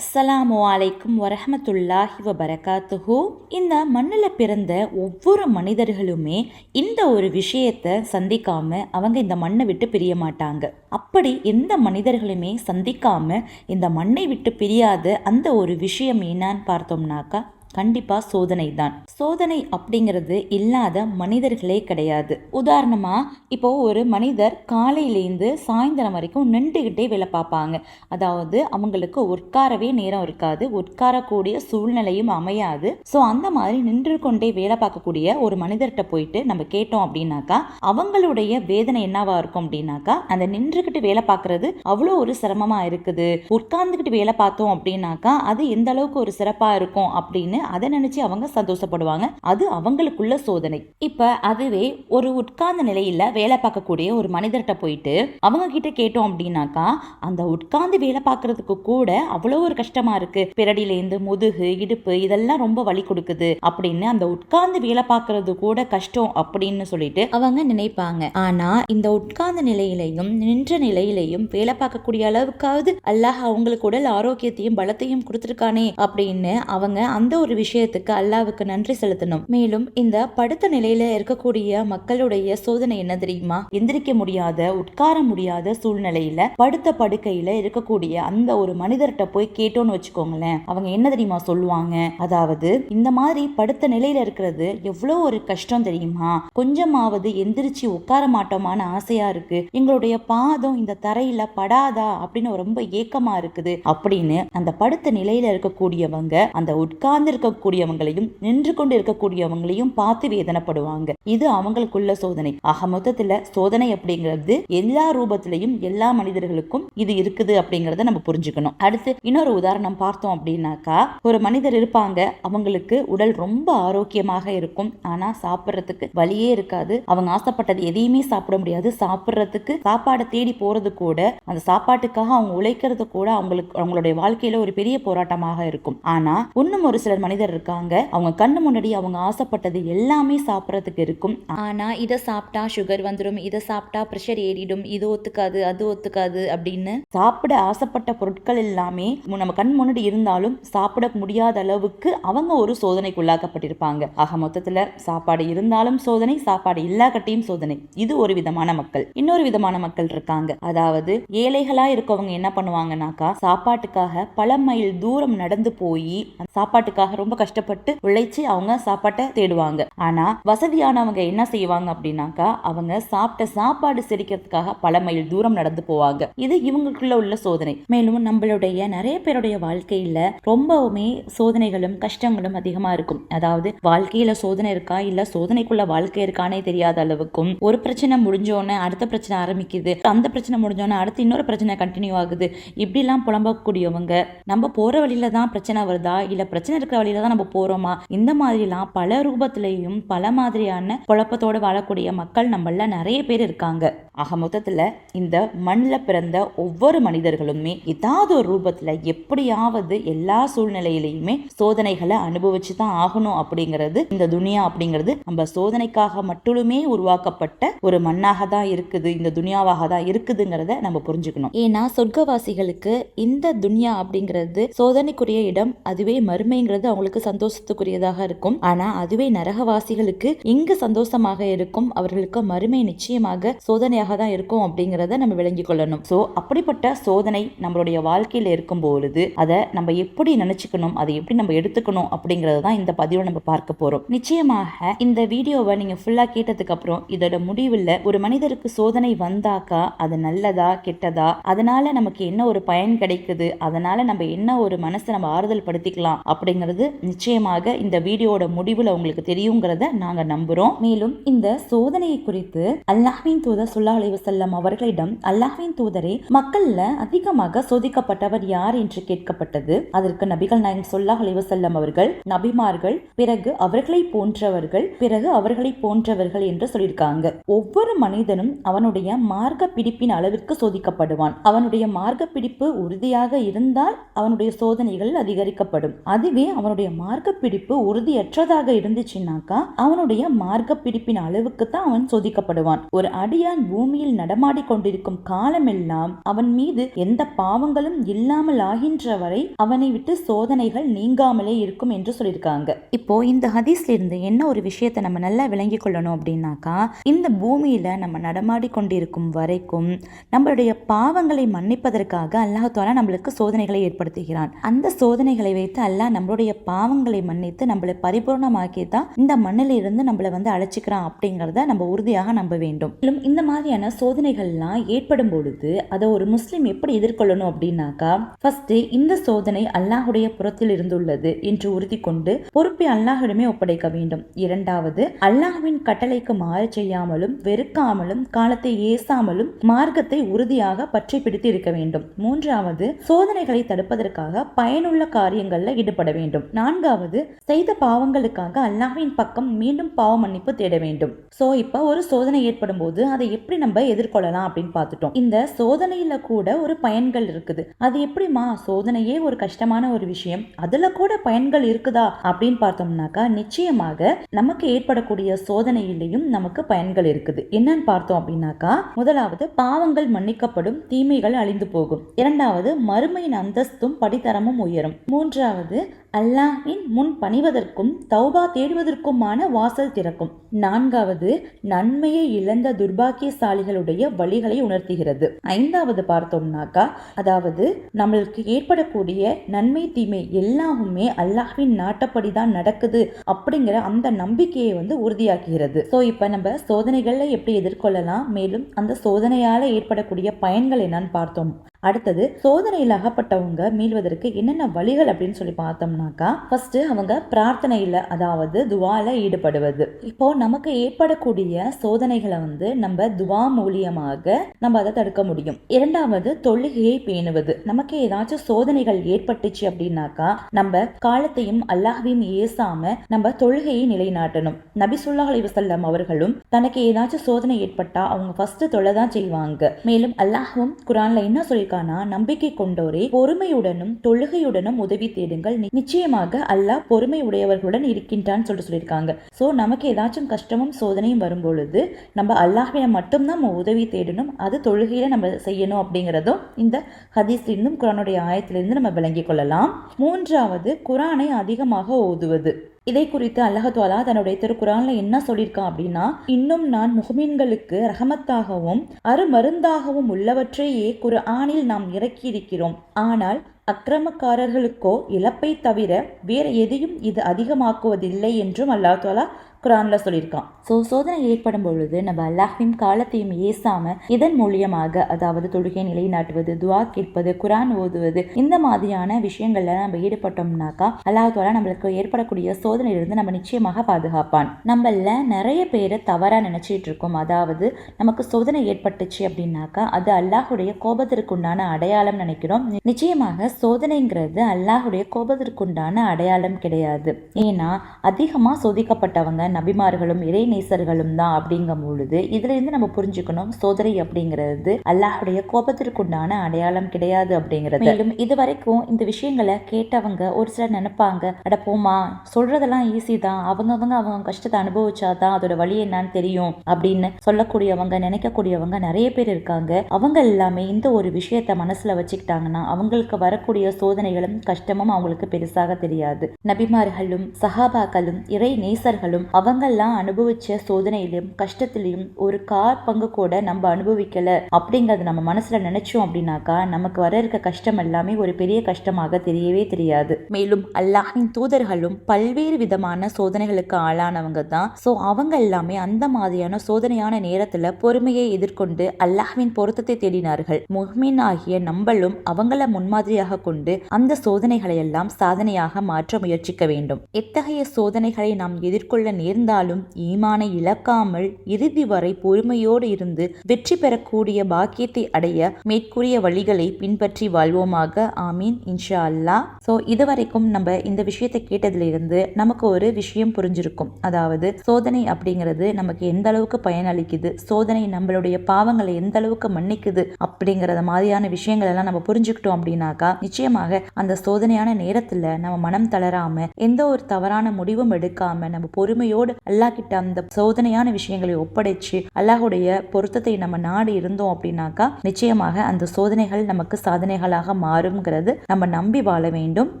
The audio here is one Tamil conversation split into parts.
அஸ்ஸலாமு அலைக்கும் வரஹமத்துல்லாஹி வபரகாத்துஹு. இந்த மண்ணில் பிறந்த ஒவ்வொரு மனிதர்களுமே இந்த ஒரு விஷயத்தை சந்திக்காம அவங்க இந்த மண்ணை விட்டு பிரிய மாட்டாங்க. அப்படி எந்த மனிதர்களுமே சந்திக்காம இந்த மண்ணை விட்டு பிரியாத அந்த ஒரு விஷயம் என்னான்னு பார்த்தோம்னாக்கா கண்டிப்பாக சோதனை தான். சோதனை அப்படிங்கிறது இல்லாத மனிதர்களே கிடையாது. உதாரணமாக இப்போ ஒரு மனிதர் காலையிலேருந்து சாயந்தரம் வரைக்கும் நின்றுக்கிட்டே வேலை பார்ப்பாங்க. அதாவது அவங்களுக்கு உட்காரவே நேரம் இருக்காது. உட்காரக்கூடிய சூழ்நிலையும் அமையாது. ஸோ அந்த மாதிரி நின்று கொண்டே வேலை பார்க்கக்கூடிய ஒரு மனிதர்கிட்ட போயிட்டு நம்ம கேட்டோம் அப்படின்னாக்கா அவங்களுடைய வேதனை என்னவா இருக்கும் அப்படின்னாக்கா அந்த நின்றுக்கிட்டு வேலை பார்க்கறது அவ்வளோ ஒரு சிரமமாக இருக்குது. உட்கார்ந்துக்கிட்டு வேலை பார்த்தோம் அப்படின்னாக்கா அது எந்த அளவுக்கு ஒரு சிறப்பாக இருக்கும் அப்படின்னு அதை நினைச்சு அவங்க சந்தோஷப்படுவாங்க. அது அவங்களுக்குள்ள சோதனை. இப்ப அதுவே ஒரு உட்கார்ந்த நிலையில வேலை பார்க்கக்கூடிய ஒரு மனிதர்கிட்ட போயிட்டு அவங்க கிட்ட கேட்டோம் அப்படின்னாக்கா அந்த உட்கார்ந்து வேலை பார்க்கறதுக்கு கூட அவ்வளோ ஒரு கஷ்டமா இருக்கு. பிறடியிலேருந்து முதுகு இடுப்பு இதெல்லாம் ரொம்ப வலி கொடுக்குது அப்படின்னு அந்த உட்கார்ந்து வேலை பார்க்கறது கூட கஷ்டம் அப்படின்னு சொல்லிட்டு அவங்க நினைப்பாங்க. ஆனா இந்த உட்கார்ந்த நிலையிலையும் நின்ற நிலையிலையும் வேலை பார்க்கக்கூடிய அளவுக்காவது அல்லாஹ் அவங்களுக்கு உடல் ஆரோக்கியத்தையும் பலத்தையும் கொடுத்துருக்கானே அப்படின்னு அவங்க அந்த ஒரு விஷயத்துக்கு அல்லாவுக்கு நன்றி செலுத்தணும். மேலும் இந்த படுத்த நிலையில இருக்கக்கூடிய மக்களுடைய சோதனை என்ன தெரியுமா? எந்திரிக்க முடியாத உட்கார முடியாத சூழ்நிலையில படுத்த படுக்கையில இருக்கக்கூடிய அந்த ஒரு மனிதர்கிட்ட போய் கேட்டோம்னு வச்சுக்கோங்களேன். அவங்க என்ன தெரியுமா சொல்லுவாங்க? அதாவது இந்த மாதிரி படுத்த நிலையில இருக்கிறது எவ்வளோ ஒரு கஷ்டம் தெரியுமா? கொஞ்சமாவது எந்திரிச்சு உட்கார மாட்டோமான்னு ஆசையா இருக்கு. எங்களுடைய பாதம் இந்த தரையில படாதா? அப்படின்னு ரொம்ப ஏக்கமா இருக்குது. அப்படின்னு அந்த படுத்த நிலையில இருக்கக்கூடியவங்க அந்த உட்கார்ந்து இருக்கக்கூடியவங்களையும் நின்று கொண்டு இருக்கக்கூடியவங்களையும் பார்த்து வேதனைப்படுவாங்க. இது அவங்களுக்குள்ள சோதனை. ஆக மொத்தத்துல சோதனை அப்படிங்கிறது எல்லா ரூபத்திலையும் எல்லா மனிதர்களுக்கும் இது இருக்குது அப்படிங்கறத நம்ம புரிஞ்சுக்கணும். அடுத்து இன்னொரு உதாரணம் பார்த்தோம் அப்படின்னாக்கா ஒரு மனிதர் இருப்பாங்க. அவங்களுக்கு உடல் ரொம்ப ஆரோக்கியமாக இருக்கும். ஆனா சாப்பிட்றதுக்கு வழியே இருக்காது. அவங்க ஆசைப்பட்டது எதையுமே சாப்பிட முடியாது. சாப்பிட்றதுக்கு சாப்பாடை தேடி போறது கூட அந்த சாப்பாட்டுக்காக அவங்க உழைக்கிறது கூட அவங்களுக்கு அவங்களுடைய வாழ்க்கையில ஒரு பெரிய போராட்டமாக இருக்கும். ஆனா இன்னும் ஒரு சிலர் மனிதர் இருக்காங்க. அவங்க கண்ணு முன்னாடி அவங்க ஆசைப்பட்டது எல்லாமே சாப்பிட்றதுக்கு இருக்கும். ஆனால் இதை சாப்பிட்டா சுகர் வந்துடும் இதை சாப்பிட்டா ப்ரெஷர் ஏறிடும் இது ஒத்துக்காது அது ஒத்துக்காது அப்படின்னு சாப்பிட ஆசைப்பட்ட பொருட்கள் எல்லாமே நம்ம கண் முன்னாடி இருந்தாலும் சாப்பிட முடியாத அளவுக்கு அவங்க ஒரு சோதனைக்குள்ளாக்கப்பட்டிருப்பாங்க ஆக மொத்தத்தில் சாப்பாடு இருந்தாலும் சோதனை சாப்பாடு இல்லாக்கட்டியும் சோதனை. இது ஒரு விதமான மக்கள். இன்னொரு விதமான மக்கள் இருக்காங்க. அதாவது ஏழைகளா இருக்கவங்க என்ன பண்ணுவாங்கனாக்கா சாப்பாட்டுக்காக பல மைல் தூரம் நடந்து போய் சாப்பாட்டுக்காக ரொம்ப கஷ்டப்பட்டு உழைச்சு அவங்க சாப்பாட்டை தேடுவாங்க. ஆனா வசதியானவங்க என்ன செய்வாங்க அப்படின்னாக்கா அவங்க சாப்பிட்ட சாப்பாடு செரிக்கிறதுக்காக பல மைல் தூரம் நடந்து போவாங்க. இது இவங்களுக்குள்ள உள்ள சோதனை. மேலும் நம்மளுடைய நிறைய பேருடைய வாழ்க்கையில ரொம்பவுமே சோதனைகளும் கஷ்டங்களும் அதிகமா இருக்கும். அதாவது வாழ்க்கையில சோதனை இருக்கா இல்ல சோதனைக்குள்ள வாழ்க்கை இருக்கானே தெரியாத அளவுக்கும் ஒரு பிரச்சனை முடிஞ்சோடனே அடுத்த பிரச்சனை ஆரம்பிக்குது அந்த பிரச்சனை முடிஞ்சோடனே அடுத்து இன்னொரு பிரச்சனை கண்டினியூ ஆகுது. இப்படிலாம் புலம்பக்கூடியவங்க நம்ம போற வழியில தான் பிரச்சனை வருதா இல்ல பிரச்சனை இருக்கிற வழியில தான் நம்ம போறோமா? இந்த மாதிரிலாம் பல ரூபத்திலையும் பல மாதிரியான குழப்பத்தோட வாழக்கூடிய மக்கள் நம்மள நிறைய பேர் இருக்காங்க. ஆக மொத்தத்துல இந்த மண்ணில் பிறந்த ஒவ்வொரு மனிதர்களுமே ஏதாவது ஒரு ரூபத்துல எப்படியாவது எல்லா சூழ்நிலையிலையுமே சோதனைகளை அனுபவிச்சு தான் ஆகணும் அப்படிங்கிறது இந்த துனியா அப்படிங்கிறது நம்ம சோதனைக்காக மட்டுமே உருவாக்கப்பட்ட ஒரு மண்ணாக தான் இருக்குது இந்த துனியாவாக தான் இருக்குதுங்கிறத நம்ம புரிஞ்சுக்கணும். ஏன்னா சொர்க்கவாசிகளுக்கு இந்த துனியா அப்படிங்கிறது சோதனைக்குரிய இடம் அதுவே மறுமைங்கிறது அவங்களுக்கு சந்தோஷத்துக்குரியதாக இருக்கும். ஆனா அதுவே நரகவாசிகளுக்கு இங்கு சந்தோஷமாக இருக்கும்? அவர்களுக்கு மறுமை நிச்சயமாக சோதனையாக தான் இருக்கும் அப்படிங்கிறத நம்ம விளங்கிக் கொள்ளணும். ஸோ அப்படிப்பட்ட சோதனை நம்மளுடைய வாழ்க்கையில இருக்கும் பொழுது அதை நம்ம எப்படி நினைச்சுக்கணும்? அதை எப்படி நம்ம எடுத்துக்கணும்? அப்படிங்கறது தான் இந்த பதிவை நம்ம பார்க்க போறோம். நிச்சயமாக இந்த வீடியோவை நீங்க ஃபுல்லா கேட்டதுக்கு அப்புறம் இதோட முடிவில் ஒரு மனிதருக்கு சோதனை வந்தாக்கா அது நல்லதா கெட்டதா? அதனால நமக்கு என்ன ஒரு பயன் கிடைக்குது? அதனால நம்ம என்ன ஒரு மனசை நம்ம ஆறுதல் படுத்திக்கலாம் அப்படிங்கிறது நிச்சயமாக இந்த வீடியோட முடிவில் உங்களுக்கு தெரியுங்கிறத நாங்க நம்புறோம். மேலும் இந்த சோதனையை குறித்து அல்லாஹ்வின் தூதர் சுல்லா அலைஹி வஸல்லம் அவர்களிடம் அல்லாஹ்வின் தூதரே மக்கள்ல அதிகமாக சோதிக்கப்பட்டவர் யார் என்று கேட்கப்பட்டது. அதற்கு நபிகள் நாயகம் சொல்லாஹ் அலைஹி வஸல்லம் அவர்கள் நபிமார்கள் பிறகு அவர்களை போன்றவர்கள் பிறகு அவர்களை போன்றவர்கள் என்று சொல்லியிருக்காங்க. ஒவ்வொரு மனிதனும் அவனுடைய மார்க்க பிடிப்பின் அளவிற்கு சோதிக்கப்படுவான். அவனுடைய மார்க்க பிடிப்பு உறுதியாக இருந்தால் அவனுடைய சோதனைகள் அதிகரிக்கப்படும். அதுவே அவன் அவனுடைய மார்க்க பிடிப்பு உறுதியற்றதாக இருந்துச்சுன்னாக்கா அவனுடைய மார்க்க பிடிப்பின் அளவுக்கு தான் அவன் சோதிக்கப்படுவான். ஒரு அடியான் பூமியில் நடமாடி கொண்டிருக்கும் காலமெல்லாம் அவன் மீது எந்த பாவங்களும் இல்லாமல் ஆகின்ற வரை அவனை விட்டு சோதனைகள் நீங்காமலே இருக்கும் என்று சொல்லியிருக்காங்க. இப்போ இந்த ஹதீஸ்ல இருந்து என்ன ஒரு விஷயத்தை நம்ம நல்லா விளங்கி கொள்ளணும் அப்படின்னாக்கா இந்த பூமியில நம்ம நடமாடி கொண்டிருக்கும் வரைக்கும் நம்மளுடைய பாவங்களை மன்னிப்பதற்காக அல்லாஹால நம்மளுக்கு சோதனைகளை ஏற்படுத்துகிறான். அந்த சோதனைகளை வைத்து அல்லாஹ் நம்மளுடைய பாவங்களை மன்னித்து நம்மளை பரிபூர்ணமாக்கி தான் இந்த மண்ணில் இருந்து நம்மளை வந்து அழைச்சிக்கிறான் அப்படிங்கிறத நம்ம உறுதியாக நம்ப வேண்டும். மேலும் இந்த மாதிரியான சோதனைகள்லாம் ஏற்படும் பொழுது அதை ஒரு முஸ்லிம் எப்படி எதிர்கொள்ளணும் அப்படின்னாக்கா ஃபர்ஸ்ட் இந்த சோதனை அல்லாஹுடைய புறத்தில் இருந்துள்ளது என்று உறுதி கொண்டு பொறுப்பை அல்லாஹிடமே ஒப்படைக்க வேண்டும். இரண்டாவது அல்லாஹுவின் கட்டளைக்கு மாறு செய்யாமலும் வெறுக்காமலும் காலத்தை ஏசாமலும் மார்க்கத்தை உறுதியாக பற்றி பிடித்து இருக்க வேண்டும். மூன்றாவது சோதனைகளை தடுப்பதற்காக பயனுள்ள காரியங்களில் ஈடுபட வேண்டும். நான்காவது செய்த பாவங்களுக்காக அல்லாஹ்வின் பக்கம் மீண்டும் பாவ மன்னிப்பு தேட வேண்டும். சோ இப்ப ஒரு சோதனை ஏற்படும் போது அதை எப்படி நம்ம எதிர்கொள்ளலாம் அப்படின்னு பார்த்துட்டோம். இந்த சோதனையில கூட ஒரு பயன்கள் இருக்குது. அது எப்படிமா சோதனையே ஒரு கஷ்டமான ஒரு விஷயம். அதுல கூட பயன்கள் இருக்குதா? அப்படின்னு பார்த்தோம்னாக்கா நிச்சயமாக நமக்கு ஏற்படக்கூடிய சோதனையிலையும் நமக்கு பயன்கள் இருக்குது. என்னன்னு பார்த்தோம் அப்படின்னாக்கா முதலாவது பாவங்கள் மன்னிக்கப்படும் தீமைகள் அழிந்து போகும். இரண்டாவது மறுமையின் அந்தஸ்தும் படித்தரமும் உயரும். மூன்றாவது அல்லாஹின் முன் பணிவதற்கும் தௌபா தேடுவதற்குமான வாசல் திறக்கும். நான்காவது நன்மையை இழந்த துர்பாக்கியசாலிகளுடைய வழிகளை உணர்த்துகிறது. ஐந்தாவது பார்த்தோம்னாக்கா அதாவது நம்மளுக்கு ஏற்படக்கூடிய நன்மை தீமை எல்லாமே அல்லாஹ்வின் நாட்டப்படி தான் நடக்குது அப்படிங்கிற அந்த நம்பிக்கையை வந்து உறுதியாக்குகிறது. ஸோ இப்போ நம்ம சோதனைகளை எப்படி எதிர்கொள்ளலாம்? மேலும் அந்த சோதனையால ஏற்படக்கூடிய பயன்கள் என்னன்னு பார்த்தோம். அடுத்தது சோதனையில் அகப்பட்டவங்க மீள்வதற்கு என்னென்ன வழிகள் அப்படின்னு சொல்லி பார்த்தோம்னாக்கா ஃபர்ஸ்ட் அவங்க பிரார்த்தனையில் அதாவது துவால ஈடுபடுவது. இப்போ நமக்கு ஏற்படக்கூடிய சோதனைகளை வந்து நம்ம துவா மூலியமாக நம்ம அதை தடுக்க முடியும். இரண்டாவது தொழுகையை பேணுவது. நமக்கு ஏதாச்சும் சோதனைகள் ஏற்பட்டுச்சு அப்படின்னாக்கா நம்ம காலத்தையும் அல்லாஹையும் ஏசாம நம்ம தொழுகையை நிலைநாட்டணும். நபி அலிவசல்லம் அவர்களும் தனக்கு ஏதாச்சும் சோதனை ஏற்பட்டா அவங்க ஃபர்ஸ்ட் தொலை தான் செய்வாங்க. மேலும் அல்லாஹும் குரான்ல என்ன சொல்லி சொல்லியிருக்கானா நம்பிக்கை கொண்டோரே பொறுமையுடனும் தொழுகையுடனும் உதவி தேடுங்கள். நிச்சயமாக அல்லாஹ் பொறுமை உடையவர்களுடன் இருக்கின்றான்னு சொல்லிட்டு சொல்லியிருக்காங்க. சோ நமக்கு ஏதாச்சும் கஷ்டமும் சோதனையும் வரும்பொழுது நம்ம அல்லாஹ்விடம் மட்டும்தான் நம்ம உதவி தேடணும். அது தொழுகையில நம்ம செய்யணும் அப்படிங்கிறதும் இந்த ஹதீஸ்லேருந்தும் குரானுடைய ஆயத்திலிருந்து நம்ம விளங்கிக் கொள்ளலாம். மூன்றாவது குரானை அதிகமாக ஓதுவது. இதை குறித்து அல்லஹத்வாலா தன்னுடைய திருக்குறான்ல என்ன சொல்லியிருக்கான் அப்படின்னா இன்னும் நான் முகமீன்களுக்கு ரஹமத்தாகவும் அருமருந்தாகவும் உள்ளவற்றையே குர்ஆனில் நாம் இறக்கியிருக்கிறோம். ஆனால் அக்கிரமக்காரர்களுக்கோ இழப்பை தவிர வேறு எதையும் இது அதிகமாக்குவதில்லை என்றும் அல்லாஹ் தாலா குரான்ல சொல்லியிருக்கான். ஸோ சோதனை ஏற்படும் பொழுது நம்ம அல்லாஹையும் காலத்தையும் ஏசாமல் இதன் மூலியமாக அதாவது தொழுகை நிலைநாட்டுவது துவா கேட்பது குரான் ஓதுவது இந்த மாதிரியான விஷயங்கள்ல நம்ம ஈடுபட்டோம்னாக்கா அல்லாஹாலா நம்மளுக்கு ஏற்படக்கூடிய சோதனையிலிருந்து நம்ம நிச்சயமாக பாதுகாப்பான். நம்மள நிறைய பேரை தவறாக நினச்சிட்டு இருக்கோம். அதாவது நமக்கு சோதனை ஏற்பட்டுச்சு அப்படின்னாக்கா அது அல்லாஹுடைய கோபத்திற்குண்டான அடையாளம் நினைக்கிறோம். நிச்சயமாக சோதனைங்கிறது அல்லாஹுடைய கோபத்திற்குண்டான அடையாளம் கிடையாது. ஏன்னா அதிகமாக சோதிக்கப்பட்டவங்க நபிமார்களும் இறை நேசர்களும் தான் அப்படிங்கும் பொழுது இதுல இருந்து நம்ம புரிஞ்சுக்கணும் சோதனை அப்படிங்கிறது அல்லாஹுடைய கோபத்திற்குண்டான அடையாளம் கிடையாது அப்படிங்கிறது. மேலும் இது வரைக்கும் இந்த விஷயங்களை கேட்டவங்க ஒரு சிலர் நினைப்பாங்க அட போமா சொல்றதெல்லாம் ஈஸி தான். அவங்கவங்க அவங்க கஷ்டத்தை அனுபவிச்சாதான் அதோட வழி என்னன்னு தெரியும் அப்படின்னு சொல்லக்கூடியவங்க நினைக்கக்கூடியவங்க நிறைய பேர் இருக்காங்க. அவங்க எல்லாமே இந்த ஒரு விஷயத்த மனசுல வச்சுக்கிட்டாங்கன்னா அவங்களுக்கு வரக்கூடிய சோதனைகளும் கஷ்டமும் அவங்களுக்கு பெருசாக தெரியாது. நபிமார்களும் சஹாபாக்களும் இறை நேசர்களும் அவங்கெல்லாம் அனுபவிச்ச சோதனையிலும் கஷ்டத்திலையும் ஒரு கார் பங்கு கூட நம்ம அனுபவிக்கல. அப்படிங்கறது நம்ம மனசுல நினைச்சோம் அப்படின்னாக்கா நமக்கு வர இருக்க கஷ்டம் எல்லாமே ஒரு பெரிய கஷ்டமாக தெரியவே தெரியாது. மேலும் அல்லாஹின் தூதர்களும் பல்வேறு விதமான சோதனைகளுக்கு ஆளானவங்க தான். ஸோ அவங்க எல்லாமே அந்த மாதிரியான சோதனையான நேரத்துல பொறுமையை எதிர்கொண்டு அல்லாஹ்வின் பொருத்தத்தை தேடினார்கள். முஹ்மின் ஆகிய நம்மளும் அவங்கள முன்மாதிரியாக கொண்டு அந்த சோதனைகளை எல்லாம் சாதனையாக மாற்ற முயற்சிக்க வேண்டும். எத்தகைய சோதனைகளை நாம் எதிர்கொள்ள நேர்ந்தாலும் ஈமானை இழக்காமல் இறுதி வரை பொறுமையோடு இருந்து வெற்றி பெறக்கூடிய பாக்கியத்தை அடைய மேற்கூறிய வழிகளை பின்பற்றி வாழ்வோமாக. ஆமீன். இன்ஷா அல்லா ஸோ இதுவரைக்கும் நம்ம இந்த விஷயத்தை கேட்டதிலிருந்து நமக்கு ஒரு விஷயம் புரிஞ்சிருக்கும். அதாவது சோதனை அப்படிங்கிறது நமக்கு எந்த அளவுக்கு பயனளிக்குது சோதனை நம்மளுடைய பாவங்களை எந்த அளவுக்கு மன்னிக்குது அப்படிங்கிறத மாதிரியான விஷயங்கள் எல்லாம் நம்ம புரிஞ்சுக்கிட்டோம் அப்படின்னாக்கா நிச்சயமாக அந்த சோதனையான நேரத்துல நம்ம மனம் தளராம எந்த ஒரு தவறான முடிவும் எடுக்காம நம்ம பொறுமையோடு அல்லாஹ் கிட்ட அந்த சோதனையான விஷயங்களை ஒப்படைச்சு அல்லாஹுடைய பொருத்தத்தை நம்ம நாடி இருந்தோம் அப்படின்னாக்கா நிச்சயமாக அந்த சோதனைகள் நமக்கு சாதனைகளாக மாறும்ங்கிறது நம்ம நம்பி வாழ வேண்டும்.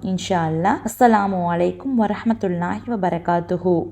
இன்ஷா அல்லாஹ். அஸ்ஸலாமு அலைக்கும் வரமத்துல்லாஹி வபரகாத்துஹு.